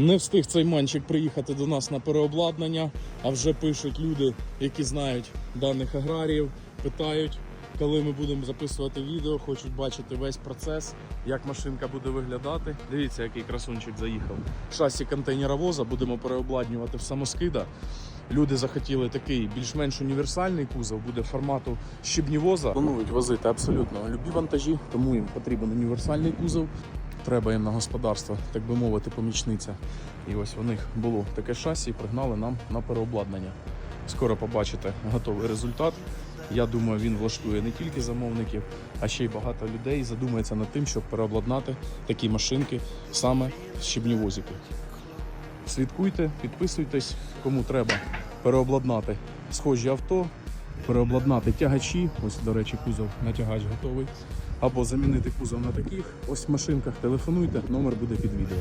Не встиг цей манчик приїхати до нас на переобладнання, а вже пишуть люди, які знають даних аграріїв, питають, коли ми будемо записувати відео, хочуть бачити весь процес, як машинка буде виглядати. Дивіться, який красунчик заїхав. Шасі контейнеровоза будемо переобладнювати в самоскида. Люди захотіли такий більш-менш універсальний кузов, буде формату щебнівоза. Планують возити абсолютно любі вантажі, тому їм потрібен універсальний кузов. Треба їм на господарство, так би мовити, помічниця. І ось у них було таке шасі, і пригнали нам на переобладнання. Скоро побачите готовий результат. Я думаю, він влаштує не тільки замовників, а ще й багато людей задумається над тим, щоб переобладнати такі машинки саме з щебнівозики. Слідкуйте, підписуйтесь, кому треба переобладнати схожі авто, переобладнати тягачі. Ось, до речі, кузов на тягач готовий. Або замінити кузов на таких ось машинках. Телефонуйте, номер буде під відео.